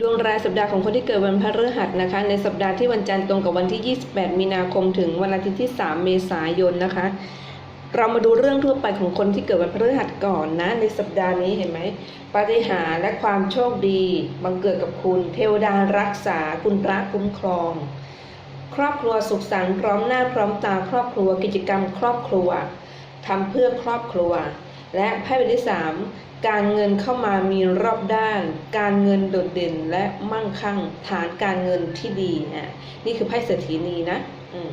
ดวงรายสัปดาห์ของคนที่เกิดวันพฤหัสนะคะ ในสัปดาห์ที่วันจันทร์ตรงกับวันที่ 28 มีนาคมถึงวันอาทิตย์ที่ 3 เมษายนนะคะ เรามาดูเรื่องทั่วไปของคนที่เกิดวันพฤหัสก่อนนะ ในสัปดาห์นี้เห็นไหมปาฏิหาริย์และความโชคดีบังเกิดกับคุณ เทวดารักษาคุณพระคุ้มครอง ครอบครัวสุขสันต์พร้อมหน้าพร้อมตาครอบครัวกิจกรรม ครอบครัวทำเพื่อครอบครัว และไพ่ใบที่สามการเงินเข้ามามีรอบด้าน การเงินโดดเด่นและมั่งคั่งฐานการเงินที่ดีอะนี่คือไพ่เศรษฐีนีนะอืม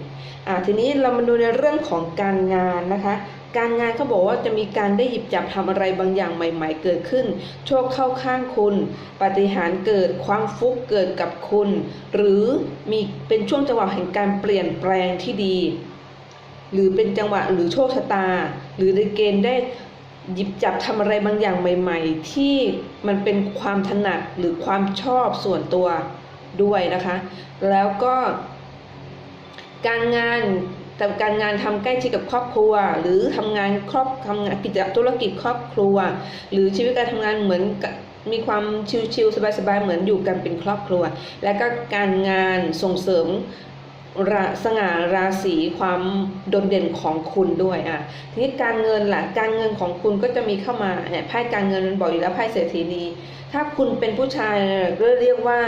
อ่าทีนี้เรามาดูในเรื่องของการงานนะคะ การงานเขาบอกว่าจะมีการได้หยิบจับทำอะไรบางอย่างใหม่ ๆ เกิดขึ้น โชคเข้าข้างคุณปาฏิหาริย์เกิดความฟุกเกิดกับคุณ หรือมีเป็นช่วงจังหวะแห่งการเปลี่ยนแปลงที่ดี หรือเป็นจังหวะหรือโชคชะตา หรือในเกณฑ์ได้ หยิบจับทำอะไรบางอย่างใหม่ ๆ ที่มันเป็นความถนัดหรือความชอบส่วนตัวด้วยนะคะ แล้วก็การงานแต่การงานทำใกล้ชิดกับครอบครัว หรือทำงานครอบทำงานกิจธุรกิจครอบครัว หรือชีวิตการทำงานเหมือนมีความชิลๆสบายๆเหมือนอยู่กันเป็นครอบครัว และก็การงานส่งเสริม ราสง่าราศีความโดดเด่นของคุณด้วยอะทีนี้การเงินล่ะการเงินของคุณก็จะมีเข้ามาเนี่ยไพ่การเงินมันบอกอยู่แล้วไพ่เศรษฐีนีถ้าคุณเป็นผู้ชายก็เรียกว่า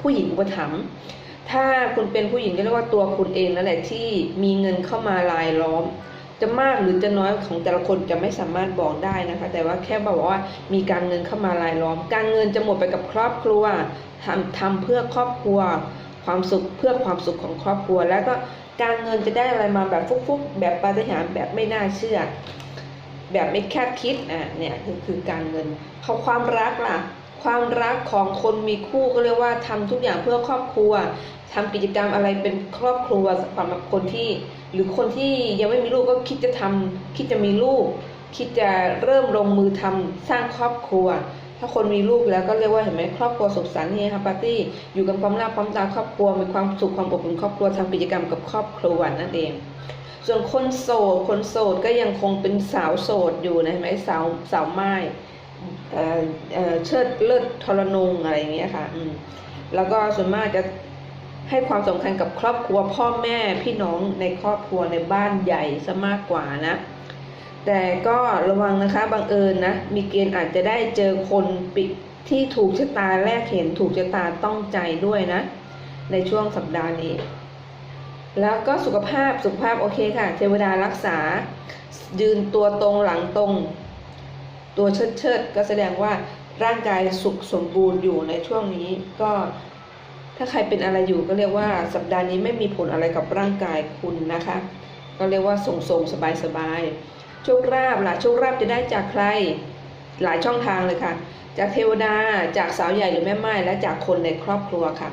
ผู้หญิงอุปถัมภ์ถ้าคุณเป็นผู้หญิงก็เรียกว่าตัวคุณเองนั่นแหละที่มีเงินเข้ามาลายล้อม จะมากหรือจะน้อยของแต่ละคนจะไม่สามารถบอกได้นะคะ แต่ว่าแค่บอกว่ามีการเงินเข้ามารายล้อม การเงินจะหมดไปกับครอบครัวทำทำเพื่อครอบครัว ความสุขเพื่อความสุขของครอบครัว แล้วก็การเงินจะได้อะไรมาแบบฟุกๆ แบบปาฏิหาริย์แบบไม่น่าเชื่อ แบบไม่คาดคิดอะเนี่ยคือคือการเงินเขาความรักล่ะ ความรักของคนมีคู่ก็เรียกว่าทำทุกอย่างเพื่อครอบครัวทำกิจกรรมอะไรเป็นครอบครัวสำหรับคนที่ หรือคนที่ยังไม่มีลูกก็คิดจะทำคิดจะมีลูก คิดจะเริ่มลงมือทำสร้างครอบครัว ถ้าคนมีลูกแล้วก็เรียกว่าเห็นไหมครอบครัวสุขสันต์เฮฮาปาร์ตี้อยู่กันพร้อมหน้าพร้อมตาครอบครัวมีความสุขความอบอุ่นครอบครัวทำกิจกรรมกับครอบครัวนั่นเอง ส่วนคนโสดคนโสดก็ยังคงเป็นสาวโสดอยู่นะเห็นไหมสาวสาวไม้เออเออเชิดเลิศทรนงอะไรอย่างเงี้ยค่ะอืมแล้วก็ส่วนมากจะให้ความสำคัญกับครอบครัวพ่อแม่พี่น้องในครอบครัวในบ้านใหญ่ซะมากกว่านะ แต่ก็ระวังนะคะบังเอิญนะ มีเกณฑ์อาจจะได้เจอคนปิดที่ถูกชะตาแรกเห็นถูกชะตาต้องใจด้วยนะ ในช่วงสัปดาห์นี้ แล้วก็สุขภาพสุขภาพโอเคค่ะ เทวดารักษา ยืนตัวตรงหลังตรง ตัวเชิดเชิดก็แสดงว่าร่างกายสุขสมบูรณ์อยู่ในช่วงนี้ก็ถ้าใครเป็นอะไรอยู่ก็เรียกว่าสัปดาห์นี้ไม่มีผลอะไรกับร่างกายคุณนะคะ ก็เรียกว่าทรงๆสบายๆ โชคลาภล่ะโชคลาภจะได้จากใคร หลายช่องทางเลยค่ะ จากเทวดาจากสาวใหญ่หรือแม่ไม้และจากคนในครอบครัวค่ะ